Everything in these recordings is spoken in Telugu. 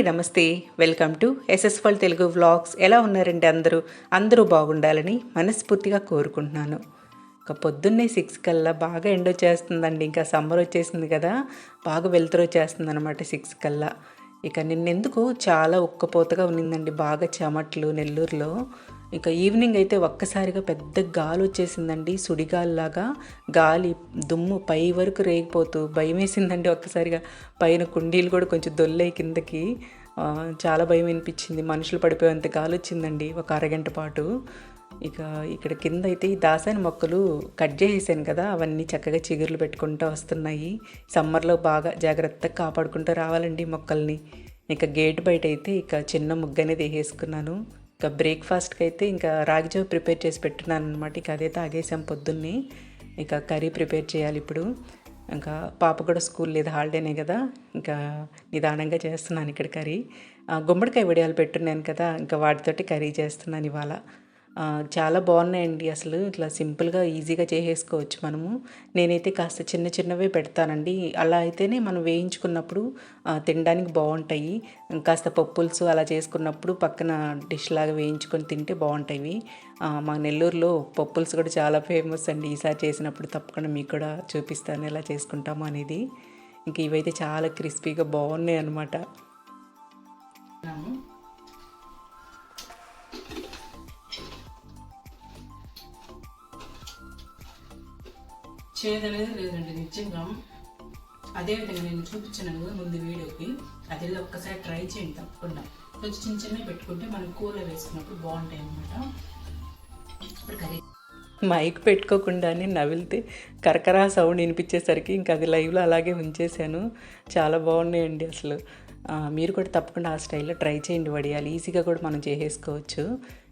అందరికీ నమస్తే. వెల్కమ్ టు ఎస్ఎస్ఫల్ తెలుగు వ్లాగ్స్. ఎలా ఉన్నారండి అందరూ? అందరూ బాగుండాలని మనస్ఫూర్తిగా కోరుకుంటున్నాను. ఇక పొద్దున్నే సిక్స్ కల్లా బాగా ఎండ్ వచ్చేస్తుందండి ఇంకా సమ్మర్ వచ్చేసింది కదా. బాగా వెళ్తురు వచ్చేస్తుంది అనమాట సిక్స్ కల్లా. ఇక నిన్నెందుకు చాలా ఉక్కపోతగా ఉన్నిందండి బాగా చెమట్లు నెల్లూరులో. ఇక ఈవినింగ్ అయితే ఒక్కసారిగా పెద్ద గాలి వచ్చేసిందండి సుడిగాలిలాగా గాలి దుమ్ము పై వరకు రేగిపోతూ భయం వేసిందండి ఒక్కసారిగా. పైన కుండీలు కూడా కొంచెం దొల్లై కిందకి చాలా భయం అనిపించింది మనుషులు పడిపోయేంత గాలి వచ్చిందండి ఒక అరగంట పాటు. ఇక ఇక్కడ కింద అయితే ఈ దాసాని మొక్కలు కట్ చేసేసాను కదా అవన్నీ చక్కగా చిగుర్లు పెట్టుకుంటూ వస్తున్నాయి. సమ్మర్లో బాగా జాగ్రత్తగా కాపాడుకుంటూ రావాలండి మొక్కల్ని. ఇక గేట్ బయట అయితే ఇక చిన్న ముగ్గు అనేది వేసుకున్నాను ఇక బ్రేక్ఫాస్ట్కి అయితే ఇంకా రాగిజావ ప్రిపేర్ చేసి పెట్టున్నాను అనమాట ఇక అదే తాగేసాం పొద్దున్నే. ఇక కర్రీ ప్రిపేర్ చేయాలి ఇప్పుడు. ఇంకా పాప కూడా స్కూల్ లేదు హాలిడేనే కదా. ఇంకా నిదానంగా చేస్తున్నాను ఇక్కడ కర్రీ. గుమ్మడికాయ వడియాలు పెట్టున్నాను కదా ఇంకా వాటితోటి కర్రీ చేస్తున్నాను ఇవాళ. చాలా బాగున్నాయండి. అసలు ఇట్లా సింపుల్గా ఈజీగా చేసేసుకోవచ్చు మనము. నేనైతే కాస్త చిన్న చిన్నవే పెడతానండి. అలా అయితేనే మనం వేయించుకున్నప్పుడు తినడానికి బాగుంటాయి. కాస్త పప్పులుసు అలా చేసుకున్నప్పుడు పక్కన డిష్ లాగా వేయించుకొని తింటే బాగుంటాయి. మా నెల్లూరులో పప్పులుసు కూడా చాలా ఫేమస్ అండి. ఈసారి చేసినప్పుడు తప్పకుండా మీకు కూడా చూపిస్తాను ఎలా చేసుకుంటాము అనేది. ఇంక ఇవైతే చాలా క్రిస్పీగా బాగున్నాయి అనమాట చేయదనేది లేదండి నిజంగా అదేవిధంగా నేను చూపించాను కదా ముందు వీడియోకి అది ఒక్కసారి ట్రై చేయండి తప్పకుండా. కొంచెం చిన్న చిన్నవి పెట్టుకుంటే మనం కూరలో వేసుకున్నప్పుడు బాగుంటాయి అనమాట ఇప్పుడు కర్రీ మైక్ పెట్టుకోకుండానే నవిలితే కరకరా సౌండ్ వినిపించేసరికి ఇంకా అది లైవ్లో అలాగే ఉంచేశాను. చాలా బాగున్నాయండి అసలు. మీరు కూడా తప్పకుండా ఆ స్టైల్లో ట్రై చేయండి వడియాలి. ఈజీగా కూడా మనం చేసేసుకోవచ్చు.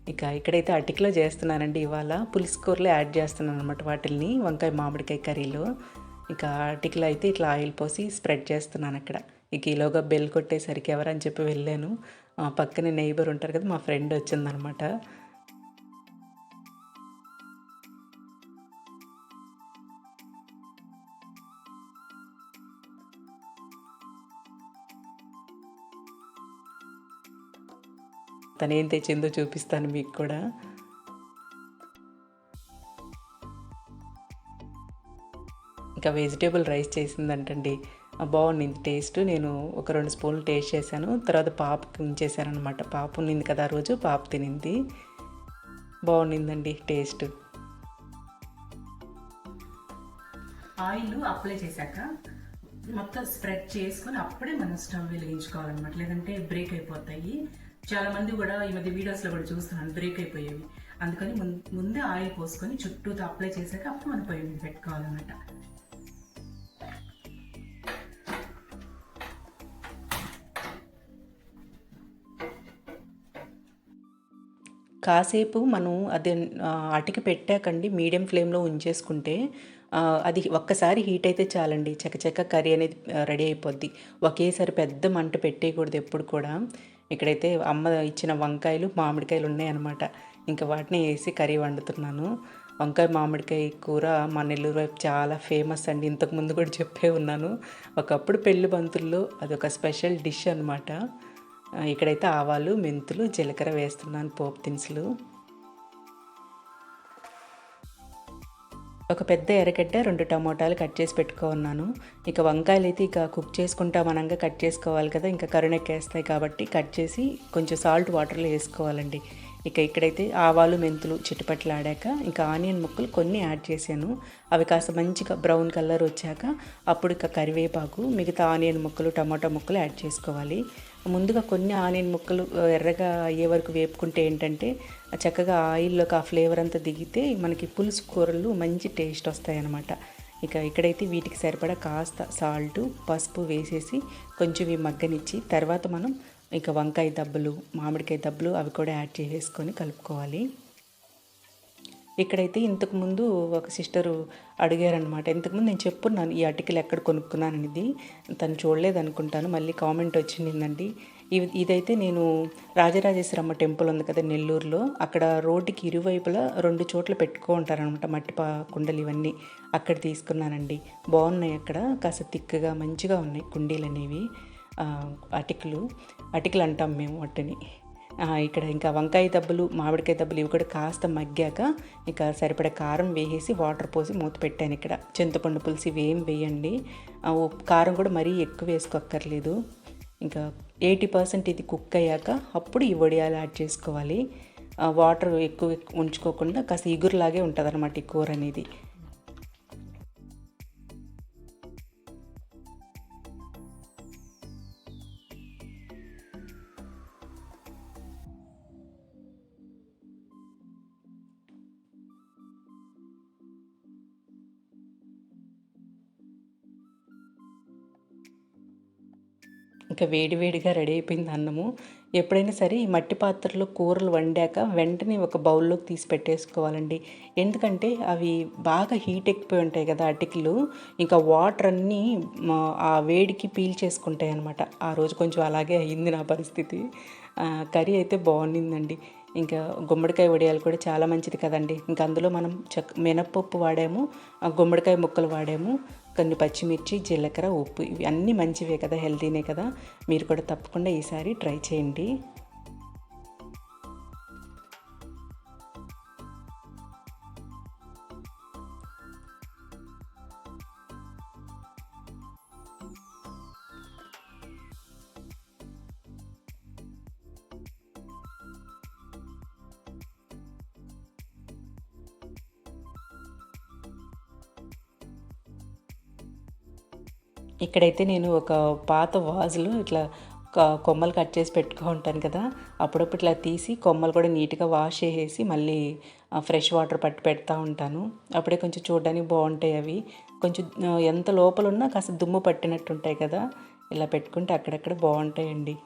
ఇక ఇక్కడైతే అటికలో చేస్తున్నానండి ఇవాళ. పులిసుకూరలో యాడ్ చేస్తున్నాను అనమాట వాటిల్ని వంకాయ మామిడికాయ కర్రీలో. ఇక అటికలో అయితే ఇట్లా ఆయిల్ పోసి స్ప్రెడ్ చేస్తున్నాను అక్కడ. ఇక ఈలోగా బెల్ కొట్టేసరికి ఎవరని చెప్పి వెళ్ళాను. పక్కనే నైబర్ ఉంటారు కదా మా ఫ్రెండ్ వచ్చిందనమాట తను ఏం తెచ్చిందో చూపిస్తాను మీకు కూడా. ఇంకా వెజిటేబుల్ రైస్ చేసిందంటండి. బాగుండింది టేస్ట్. నేను ఒక రెండు స్పూన్లు టేస్ట్ చేశాను. తర్వాత పాపకి ఉంచేసాను అనమాట పాప ఉన్నింది కదా ఆ రోజు పాప తినింది. బాగుండిందండి టేస్ట్. ఆయిల్ అప్లై చేశాక మొత్తం స్ప్రెడ్ చేసుకొని అప్పుడే మనం స్టవ్ వెలిగించుకోవాలన్నమాట. లేదంటే బ్రేక్ అయిపోతాయి. చాలా మంది కూడా ఈ మధ్య వీడియోస్లో కూడా చూస్తున్నాను బ్రేక్ అయిపోయేవి. అందుకని ముందే ఆయిల్ పోసుకొని చుట్టూతో అప్లై చేశాక అప్పుడు మనం పొయ్యి మీద పెట్టుకోవాలన్నమాట కాసేపు మనం అది అటికి పెట్టాకండి మీడియం ఫ్లేమ్లో ఉంచేసుకుంటే అది ఒక్కసారి హీట్ అయితే చాలండి. చకచక కర్రీ అనేది రెడీ అయిపోద్ది. ఒకేసారి పెద్ద మంట పెట్టేయకూడదు ఎప్పుడు కూడా. ఇక్కడైతే అమ్మ ఇచ్చిన వంకాయలు మామిడికాయలు ఉన్నాయన్నమాట. ఇంకా వాటిని వేసి కర్రీ వండుతున్నాను. వంకాయ మామిడికాయ కూర మా నెల్లూరు వైపు చాలా ఫేమస్ అండి. ఇంతకు ముందు కూడా చెప్పే ఉన్నాను. ఒకప్పుడు పెళ్ళి బంతుల్లో అదొక స్పెషల్ డిష్ అనమాట ఇక్కడైతే ఆవాలు మెంతులు జీలకర్ర వేస్తున్నాను పోపు దినుసులు. ఒక పెద్ద ఎర్రగడ్డ రెండు టమోటాలు కట్ చేసి పెట్టుకున్నాను. ఇక వంకాయలు అయితే ఇక కుక్ చేసుకుంటాం అనంగా కట్ చేసుకోవాలి కదా ఇంకా కరుణెక్కేస్తాయి కాబట్టి కట్ చేసి కొంచెం సాల్ట్ వాటర్లో వేసుకోవాలండి. ఇక ఇక్కడైతే ఆవాలు మెంతులు చిట్టుపట్లాడాక ఇంకా ఆనియన్ ముక్కలు కొన్ని యాడ్ చేశాను. అవి కాస్త మంచిగా బ్రౌన్ కలర్ వచ్చాక అప్పుడు ఇక కరివేపాకు మిగతా ఆనియన్ ముక్కలు టమాటా ముక్కలు యాడ్ చేసుకోవాలి. ముందుగా కొన్ని ఆనియన్ ముక్కలు ఎర్రగా అయ్యే వరకు వేపుకుంటే ఏంటంటే చక్కగా ఆయిల్లోకి ఆ ఫ్లేవర్ అంతా దిగితే మనకి పులుసు కూరలు మంచి టేస్ట్ వస్తాయన్నమాట. ఇక ఇక్కడైతే వీటికి సరిపడా కాస్త సాల్ట్ పసుపు వేసేసి కొంచెం ఇవి మగ్గనిచ్చి తర్వాత మనం ఇక వంకాయ దబ్బలు మామిడికాయ దబ్బలు అవి కూడా యాడ్ చేసేసుకొని కలుపుకోవాలి. ఇక్కడైతే ఇంతకుముందు ఒక సిస్టరు అడిగారనమాట ఇంతకుముందు నేను చెప్పున్నాను ఈ అటికలు ఎక్కడ కొనుక్కున్నాను అనేది తను చూడలేదు అనుకుంటాను మళ్ళీ కామెంట్ వచ్చిందండి ఇవి ఇదైతే నేను రాజరాజేశ్వరమ్మ టెంపుల్ ఉంది కదా నెల్లూరులో. అక్కడ రోడ్డుకి ఇరువైపులా రెండు చోట్ల పెట్టుకో ఉంటారనమాట మట్టి పా కుండలు ఇవన్నీ అక్కడ తీసుకున్నానండి. బాగున్నాయి అక్కడ. కాస్త తిక్కగా మంచిగా ఉన్నాయి కుండీలు అనేవి అటికలు అటికలు అంటాం మేము వాటిని. ఇక్కడ ఇంకా వంకాయ దెబ్బలు మామిడికాయ దెబ్బలు ఇవి కూడా కాస్త మగ్గాక ఇక సరిపడే కారం వేసేసి వాటర్ పోసి మూత పెట్టాను ఇక్కడ. చింతపండు పులుసు ఇవి ఏం వేయండి. కారం కూడా మరీ ఎక్కువ వేసుకోక్కర్లేదు. ఇంకా ఎయిటీ పర్సెంట్ ఇది కుక్ అయ్యాక అప్పుడు ఈ వడియాలు యాడ్ చేసుకోవాలి. వాటర్ ఎక్కువ ఉంచుకోకుండా కాస్త ఇగురులాగే ఉంటుంది అనమాట ఈ కూర అనేది. ఇంకా వేడివేడిగా రెడీ అయిపోయింది అన్నము. ఎప్పుడైనా సరే ఈ మట్టి పాత్రలో కూరలు వండాక వెంటనే ఒక బౌల్లోకి తీసి పెట్టేసుకోవాలండి. ఎందుకంటే అవి బాగా హీట్ ఎక్కిపోయి ఉంటాయి కదా అటికలు. ఇంకా వాటర్ అన్నీ ఆ వేడికి పీల్ చేసుకుంటాయి అనమాట ఆ రోజు కొంచెం అలాగే అయింది నా పరిస్థితి. కర్రీ అయితే బాగుండిందండి. ఇంకా గుమ్మడికాయ వడియాలు కూడా చాలా మంచిది కదండి. ఇంకా అందులో మనం చక్ మినప్పప్పు వాడాము ఆ గుమ్మడికాయ ముక్కలు వాడాము కొన్ని పచ్చిమిర్చి జీలకర్ర ఉప్పు ఇవి అన్నీ మంచివే కదా హెల్తీనే కదా. మీరు కూడా తప్పకుండా ఈసారి ట్రై చేయండి. ఇక్కడైతే నేను ఒక పాత వాజులు ఇట్లా క- కొమ్మలు కట్ చేసి పెట్టుకో ఉంటాను కదా. అప్పుడప్పుడు ఇట్లా తీసి కొమ్మలు కూడా నీట్గా వాష్ చేసేసి మళ్ళీ ఫ్రెష్ వాటర్ పట్టి పెడతా ఉంటాను. అప్పుడే కొంచెం చూడడానికి బాగుంటాయి అవి. కొంచెం ఎంత లోపల ఉన్నా కాస్త దుమ్ము పట్టినట్టు ఉంటాయి కదా. ఇలా పెట్టుకుంటే అక్కడక్కడ బాగుంటాయండి.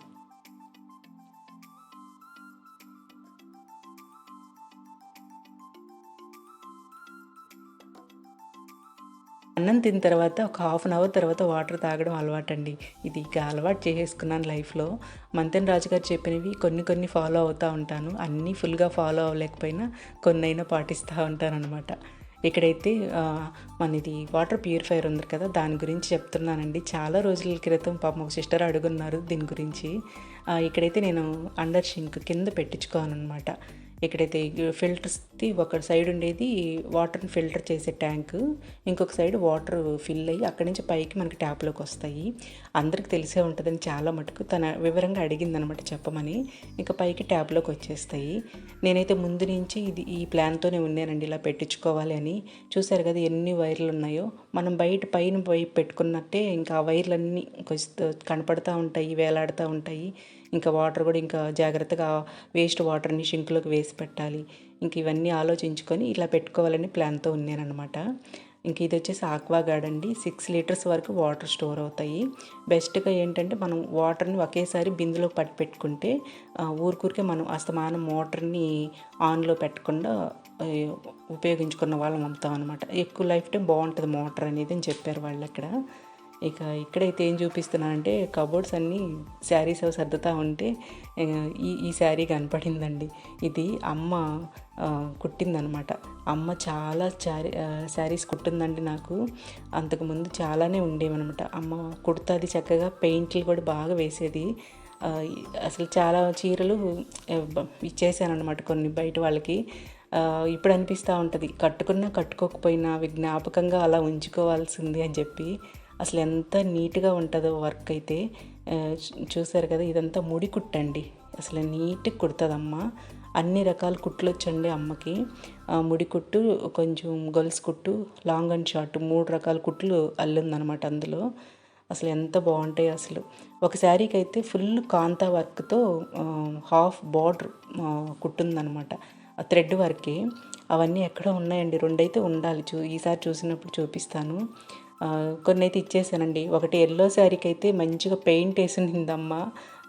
అన్నం తిన్న తర్వాత ఒక హాఫ్ అన్ అవర్ తర్వాత వాటర్ తాగడం అలవాటండి. ఇది ఇక అలవాటు చేసేసుకున్నాను లైఫ్లో. మంతెన్ రాజు గారు చెప్పినవి కొన్ని కొన్ని ఫాలో అవుతూ ఉంటాను. అన్నీ ఫుల్గా ఫాలో అవ్వలేకపోయినా కొన్ని అయినా పాటిస్తూ ఉంటాను అనమాట ఇక్కడైతే మనది వాటర్ ప్యూరిఫైయర్ ఉంది కదా దాని గురించి చెప్తున్నానండి. చాలా రోజుల క్రితం పాపం ఒక సిస్టర్ అడుగున్నారు దీని గురించి. ఇక్కడైతే నేను అండర్ షింక్ కింద పెట్టించుకోను అనమాట ఇక్కడైతే ఫిల్టర్స్ది ఒక సైడ్ ఉండేది వాటర్ని ఫిల్టర్ చేసే ట్యాంక్ ఇంకొక సైడ్ వాటర్ ఫిల్ అయ్యి అక్కడి నుంచి పైకి మనకి ట్యాప్లోకి వస్తాయి. అందరికి తెలిసే ఉంటుందని చాలా మటుకు తన వివరంగా అడిగింది అనమాట చెప్పమని. ఇంకా పైకి ట్యాప్లోకి వచ్చేస్తాయి. నేనైతే ముందు నుంచి ఇది ఈ ప్లాన్తోనే ఉన్నానండి ఇలా పెట్టించుకోవాలి అని. చూశారు కదా ఎన్ని వైర్లు ఉన్నాయో. మనం బయట పైన పోయి పెట్టుకున్నట్టే ఇంకా ఆ వైర్లన్నీ కొంచెం కనపడతా ఉంటాయి వేలాడుతూ ఉంటాయి. ఇంకా వాటర్ కూడా ఇంకా జాగ్రత్తగా వేస్ట్ వాటర్ని షింక్లోకి వేసి పెట్టాలి. ఇంక ఇవన్నీ ఆలోచించుకొని ఇలా పెట్టుకోవాలని ప్లాన్తో ఉన్నానమాట ఇంక ఇది వచ్చేసి ఆక్వా గార్డ్ అండి. సిక్స్ లీటర్స్ వరకు వాటర్ స్టోర్ అవుతాయి. బెస్ట్గా ఏంటంటే మనం వాటర్ని ఒకేసారి బిందులో పట్టి పెట్టుకుంటే ఊరికూరికే మనం అస్తమానం మోటార్ని ఆన్లో పెట్టకుండా ఉపయోగించుకున్న వాళ్ళం అమ్ముతాం అనమాట ఎక్కువ లైఫ్ టైం బాగుంటుంది మోటార్ అనేది అని చెప్పారు వాళ్ళు అక్కడ ఇక ఇక్కడైతే ఏం చూపిస్తున్నానంటే కబోర్డ్స్ అన్నీ శారీస్ అవి సర్దుతూ ఉంటే ఈ ఈ శారీ కనపడిందండి. ఇది అమ్మ కుట్టిందనమాట. అమ్మ చాలా శారీ శారీస్ కుట్టిందండి నాకు. అంతకుముందు చాలానే ఉండేవన్నమాట అమ్మ కుడుతుంది చక్కగా పెయింట్లు కూడా బాగా వేసేది. అసలు చాలా చీరలు ఇచ్చేసాను అనమాట కొన్ని బయట వాళ్ళకి. ఇప్పుడు అనిపిస్తూ ఉంటుంది. కట్టుకున్నా కట్టుకోకపోయినా అవి జ్ఞాపకంగా అలా ఉంచుకోవాల్సింది అని చెప్పి అసలు ఎంత నీట్గా ఉంటుందో వర్క్ అయితే చూసారు కదా ఇదంతా ముడి కుట్టండి. అసలు నీట్గా కుడుతుందమ్మ. అన్ని రకాల కుట్లు వచ్చండి అమ్మకి. ముడి కుట్టు కొంచెం గొలుసు కుట్టు లాంగ్ అండ్ షార్ట్ మూడు రకాల కుట్లు అల్లుందనమాట అందులో. అసలు ఎంత బాగుంటాయి అసలు. ఒక శారీకి అయితే ఫుల్ కాంతా వర్క్తో హాఫ్ బార్డర్ కుట్టుందనమాట ఆ థ్రెడ్ వర్కే. అవన్నీ ఎక్కడ ఉన్నాయండి. రెండైతే ఉండాలి. చూ ఈసారి చూసినప్పుడు చూపిస్తాను. కొన్ని అయితే ఇచ్చేసానండి. ఒకటి ఎల్లో శారీకి అయితే మంచిగా పెయింట్ వేసిందమ్మ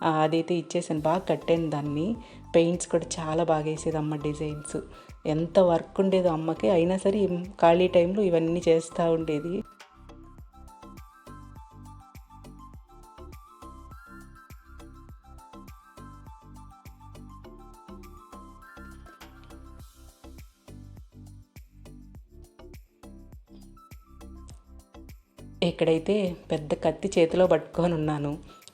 అదైతే ఇచ్చేసాను. బాగా కట్టాను దాన్ని. పెయింట్స్ కూడా చాలా బాగా వేసేదమ్మ డిజైన్స్. ఎంత వర్క్ ఉండేదో అమ్మకి. అయినా సరే ఖాళీ టైంలో ఇవన్నీ చేస్తూ ఉండేది. ఇక్కడైతే పెద్ద కత్తి చేతిలో పట్టుకొని ఉన్నాను.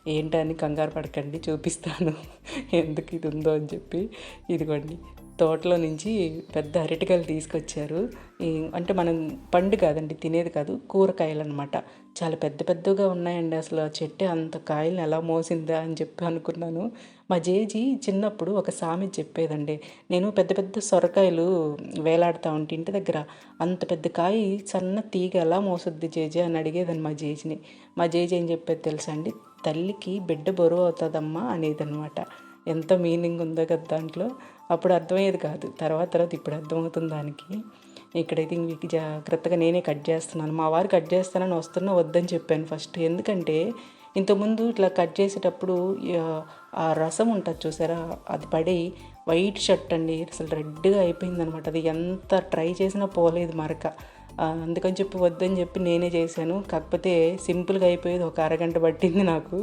ఏంటని కంగారు పడకండి చూపిస్తాను. ఎందుకు ఇది ఉందో అని చెప్పి. ఇదిగోండి. తోటలో నుంచి పెద్ద అరటికాయలు తీసుకొచ్చారు. అంటే మనం పండు కాదండి తినేది కాదు కూరకాయలు అనమాట చాలా పెద్ద పెద్దగా ఉన్నాయండి అసలు ఆ చెట్టు. అంత కాయలను ఎలా మోసిందా అని చెప్పి అనుకున్నాను. మా జేజీ చిన్నప్పుడు ఒక సామె చెప్పేదండి. నేను పెద్ద పెద్ద సొరకాయలు వేలాడుతూ ఉంటే ఇంటి దగ్గర. అంత పెద్ద కాయ సన్న తీగ ఎలా మోసుద్ది జేజీ అని అడిగేదని మా జేజీని. మా జేజీ ఏం చెప్పేది తెలుసా అండి? తల్లికి బిడ్డ బరువు అవుతుందమ్మా అనేది అనమాట ఎంత మీనింగ్ ఉందో కదా దాంట్లో. అప్పుడు అర్థమయ్యేది కాదు. తర్వాత తర్వాత ఇప్పుడు అర్థమవుతుంది దానికి. ఇక్కడైతే మీకు జాగ్రత్తగా నేనే కట్ చేస్తున్నాను. మా వారు కట్ చేస్తానని వస్తున్నా వద్దని చెప్పాను ఫస్ట్ ఎందుకంటే ఇంతకుముందు ఇట్లా కట్ చేసేటప్పుడు ఆ, రసం ఉంటుంది చూసారా? అది పడి వైట్ షర్ట్ అండి. అసలు రెడ్గా అయిపోయింది అనమాట అది ఎంత ట్రై చేసినా పోలేదు మరక. అందుకని చెప్పి వద్దని చెప్పి నేనే చేశాను. కాకపోతే సింపుల్గా అయిపోయేది ఒక అరగంట పట్టింది నాకు.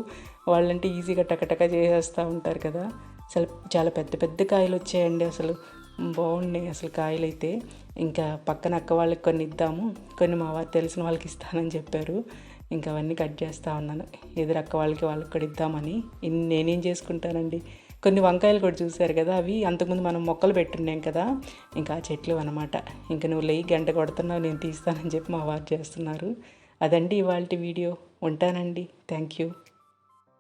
వాళ్ళంటే ఈజీగా టకటక చేసేస్తూ ఉంటారు కదా. అసలు చాలా పెద్ద పెద్ద కాయలు వచ్చాయండి అసలు. బాగున్నాయి అసలు కాయలు అయితే ఇంకా పక్కన అక్క వాళ్ళకి కొన్ని ఇద్దాము. కొన్ని మా వారు తెలిసిన వాళ్ళకి ఇస్తానని చెప్పారు. ఇంకా అవన్నీ కట్ చేస్తూ ఉన్నాను. ఎదురు అక్క వాళ్ళకి వాళ్ళకి కూడా ఇద్దామని. నేనేం చేసుకుంటానండి? కొన్ని వంకాయలు కూడా చూశారు కదా అవి. అంతకుముందు మనం మొక్కలు పెట్టున్నాం కదా. ఇంకా ఆ చెట్లు అనమాట ఇంకా నువ్వు లేయి గంట కొడుతున్నావు నేను తీస్తానని చెప్పి మా వారు చేస్తున్నారు. అదండి ఇవాళ వీడియో. ఉంటానండి. Thank you.